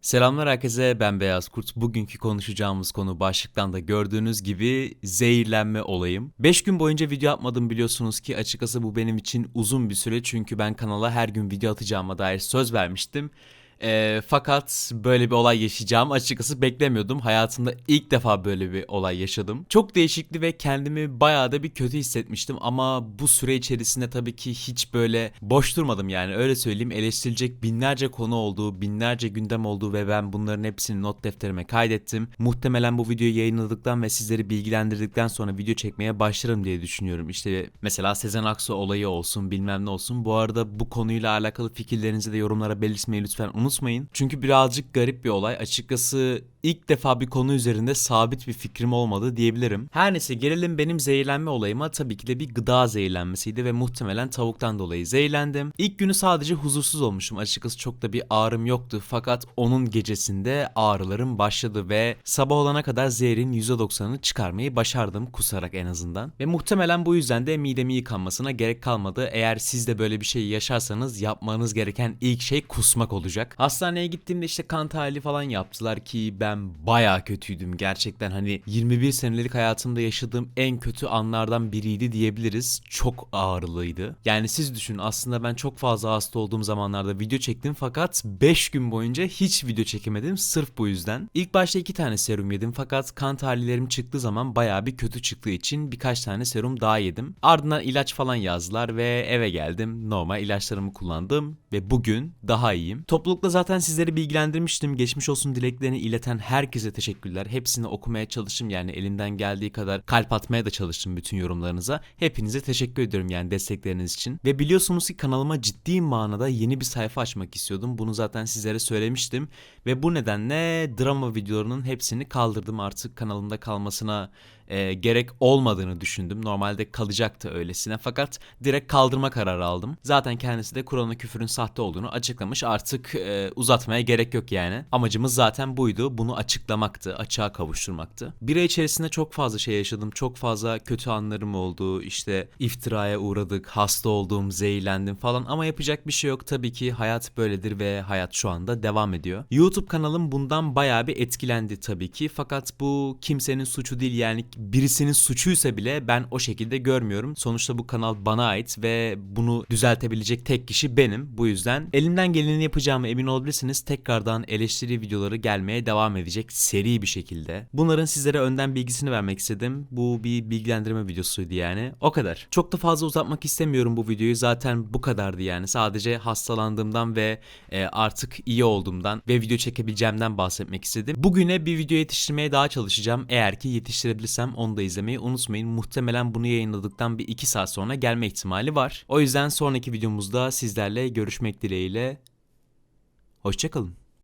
Selamlar herkese ben Beyaz Kurt. Bugünkü konuşacağımız konu başlıktan da gördüğünüz gibi zehirlenme olayım. 5 gün boyunca video yapmadım biliyorsunuz ki açıkçası bu benim için uzun bir süre çünkü ben kanala her gün video atacağıma dair söz vermiştim. Ee, fakat böyle bir olay yaşayacağımı açıkçası beklemiyordum. Hayatımda ilk defa böyle bir olay yaşadım. Çok değişikti ve kendimi bayağı da bir kötü hissetmiştim ama bu süre içerisinde tabii ki hiç böyle boş durmadım yani öyle söyleyeyim. Eleştirilecek binlerce konu olduğu, binlerce gündem olduğu ve ben bunların hepsini not defterime kaydettim. Muhtemelen bu videoyu yayınladıktan ve sizleri bilgilendirdikten sonra video çekmeye başlarım diye düşünüyorum. İşte mesela Sezen Aksu olayı olsun bilmem ne olsun. Bu arada bu konuyla alakalı fikirlerinizi de yorumlara belirtmeyi lütfen unutmayın. Çünkü birazcık garip bir olay. Açıkçası ilk defa bir konu üzerinde sabit bir fikrim olmadı diyebilirim. Her neyse gelelim benim zehirlenme olayıma. Tabii ki de bir gıda zehirlenmesiydi ve muhtemelen tavuktan dolayı zehirlendim. İlk günü sadece huzursuz olmuşum. Açıkçası çok da bir ağrım yoktu. Fakat onun gecesinde ağrılarım başladı ve sabah olana kadar zehrin %90'ını çıkarmayı başardım kusarak en azından. Ve muhtemelen bu yüzden de midemi yıkanmasına gerek kalmadı. Eğer siz de böyle bir şey yaşarsanız yapmanız gereken ilk şey kusmak olacak. Hastaneye gittiğimde işte kan tahlili falan yaptılar ki ben baya kötüydüm gerçekten hani 21 senelik hayatımda yaşadığım en kötü anlardan biriydi diyebiliriz. Çok ağrılıydı. Yani siz düşünün aslında ben çok fazla hasta olduğum zamanlarda video çektim fakat 5 gün boyunca hiç video çekemedim sırf bu yüzden. İlk başta 2 tane serum yedim fakat kan tahlillerim çıktığı zaman baya bir kötü çıktığı için birkaç tane serum daha yedim. Ardından ilaç falan yazdılar ve eve geldim. Normal ilaçlarımı kullandım ve bugün daha iyiyim. Toplulukta zaten sizleri bilgilendirmiştim. Geçmiş olsun dileklerini ileten herkese teşekkürler. Hepsini okumaya çalıştım yani elimden geldiği kadar kalp atmaya da çalıştım bütün yorumlarınıza. Hepinize teşekkür ediyorum yani destekleriniz için. Ve biliyorsunuz ki kanalıma ciddi manada yeni bir sayfa açmak istiyordum. Bunu zaten sizlere söylemiştim. Ve bu nedenle drama videolarının hepsini kaldırdım. Artık kanalımda kalmasına e, gerek olmadığını düşündüm. Normalde kalacaktı öylesine fakat direkt kaldırma kararı aldım. Zaten kendisi de Kur'an'a küfürün sahte olduğunu açıklamış. Artık e, uzatmaya gerek yok yani. Amacımız zaten buydu. Bunu açıklamaktı, açığa kavuşturmaktı. Bir ay içerisinde çok fazla şey yaşadım. Çok fazla kötü anlarım oldu. İşte iftiraya uğradık, hasta oldum, zehirlendim falan ama yapacak bir şey yok. Tabii ki hayat böyledir ve hayat şu anda devam ediyor. YouTube kanalım bundan bayağı bir etkilendi tabii ki. Fakat bu kimsenin suçu değil yani birisinin suçuysa bile ben o şekilde görmüyorum. Sonuçta bu kanal bana ait ve bunu düzeltebilecek tek kişi benim. Bu yüzden elimden geleni yapacağımı emin olabilirsiniz. Tekrardan eleştiri videoları gelmeye devam edecek seri bir şekilde. Bunların sizlere önden bilgisini vermek istedim. Bu bir bilgilendirme videosuydu yani. O kadar. Çok da fazla uzatmak istemiyorum bu videoyu. Zaten bu kadardı yani. Sadece hastalandığımdan ve e, artık iyi olduğumdan ve video çekebileceğimden bahsetmek istedim. Bugüne bir video yetiştirmeye daha çalışacağım. Eğer ki yetiştirebilirsem onu da izlemeyi unutmayın. Muhtemelen bunu yayınladıktan bir 2 saat sonra gelme ihtimali var. O yüzden sonraki videomuzda sizlerle görüşmek dileğiyle. Hoşçakalın.